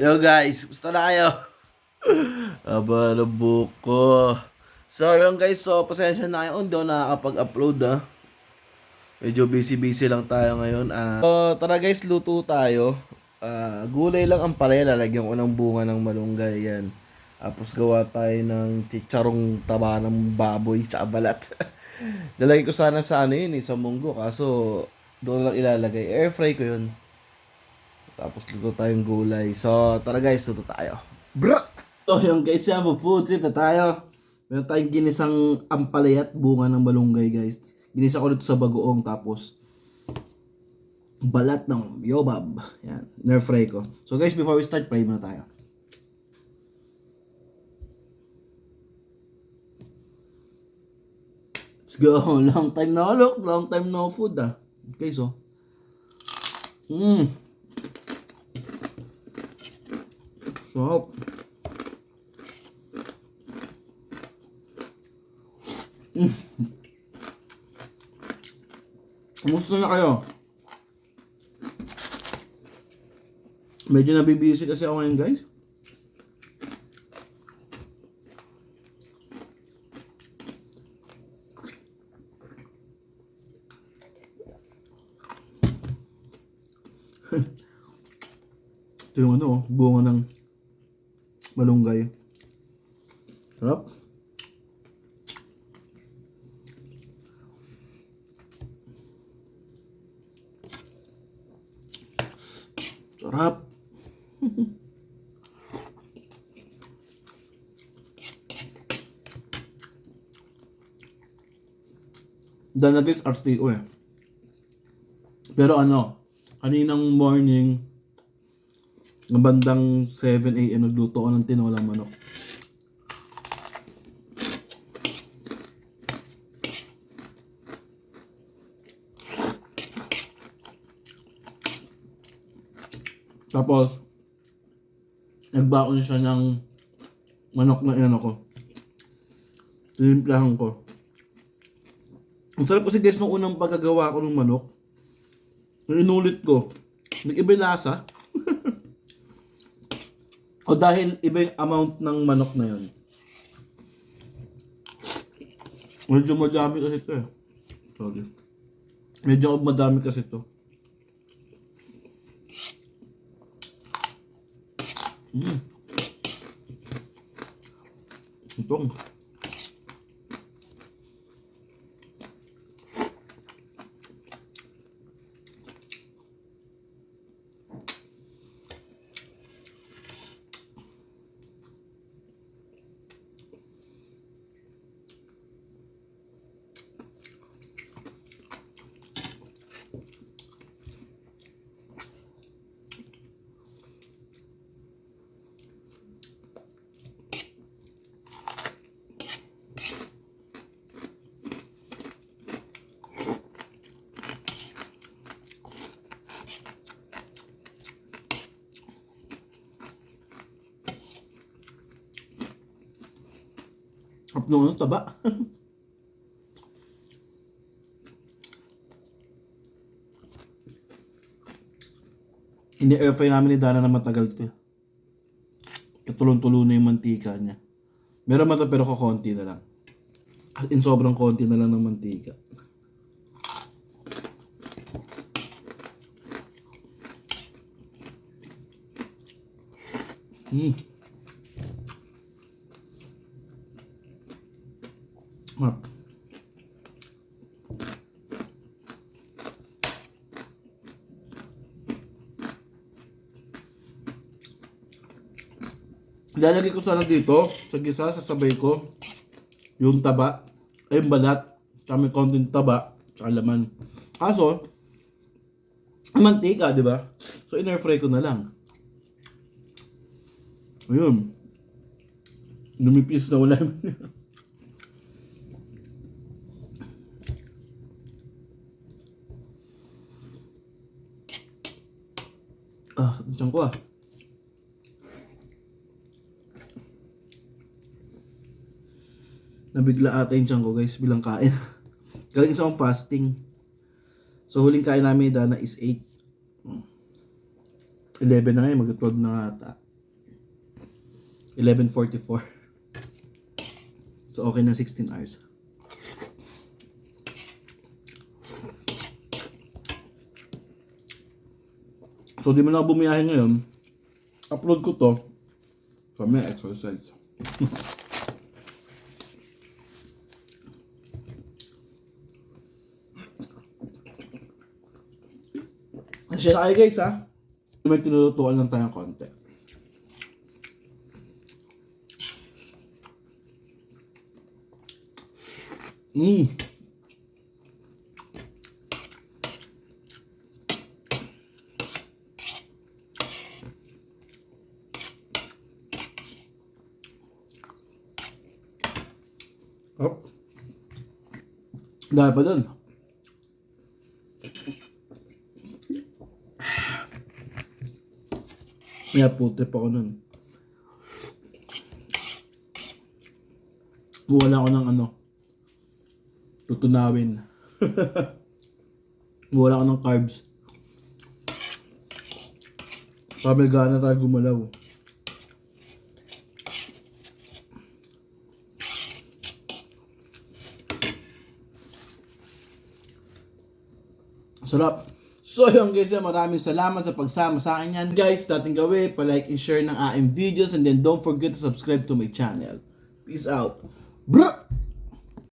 Yo guys, gusto na kayo? Aba, nabuk ko. So yun guys, so pasensya na kayo. Hindi ako nakakapag-upload ah. Medyo busy-busy lang tayo ngayon. Ah, so tara guys, luto tayo. Ah, gulay lang ang pare. Lalagyan ko ng bunga ng malunggay yan. Tapos gawa tayo ng chicharong taba ng baboy sa balat. Lalagay ko sana sa ano yun eh, sa munggo. Kaso doon lang ilalagay. Air fry ko yun. Tapos luto tayong gulay. So, tara guys, luto tayo. Bro! So, yung guys, yan, food trip na tayo. Meron tayong ginisang ampalaya at bunga ng malunggay, guys. Ginisa ko dito sa bagoong, tapos balat ng yobab. Yan, nerf fry ko. So guys, before we start, pray muna tayo. Let's go. Long time no look, long time no food ah. Okay, so. Mmm. Sarap. Mm. Kumusta na kayo? Medyo nabibisi kasi ako ngayon guys. Ito yung ano, oh, bunga ng malunggay. Sarap. Sarap. Dahil na guys, RTO eh. Pero ano, kaninang morning, ng bandang 7 a.m. nagluto ko ng tinolang manok. Tapos, nagbaon siya ng manok na inano ko. Tinimplahan ko. Ang sarap kasi guys nung unang pagkagawa ko ng manok. Inulit ko, nag-iba. O dahil iba yung amount ng manok na yun. Medyo madami kasi ito eh. Sorry. Medyo madami kasi ito. Mm. Itong. Nung ano, taba. Ini-airfry namin ni Dana na matagal to. Katulong-tulo na yung mantika niya. Meron man to pero kakonti na lang. In sobrang konti na lang ng mantika. Hmm. Sarap. Lalagay ko sana dito, sa gisa, sasabay ko, yung taba, ay yung balat, may konting taba, tsaka laman. Kaso, mantika, di ba? So, in-air fry ko na lang. Ayun. Lumipis na wala. ah. Nabigla ata yung tiyan guys bilang kain. Galing sa akong fasting. So huling kain namin Dana is 8. 11 na ngayon, mag-12 na nga ata. 11.44. So, okay na 16 hours. So, di mo na ako bumiyahe ngayon. Upload ko to. For my exercise. Share kayo guys ha. May tinututuan lang tayong konti. Mmm. Oh. Dahil pa dun. Kaya puti pa ako nun. Wala ako ng ano. Tutunawin. Wala ako ng carbs. Pamilgana tayo gumalaw. Sarap. So yun guys, maraming salamat sa pagsama sa akin yan. Guys, dating gawin, pa-like and share ng aking videos and then don't forget to subscribe to my channel. Peace out. Bruh!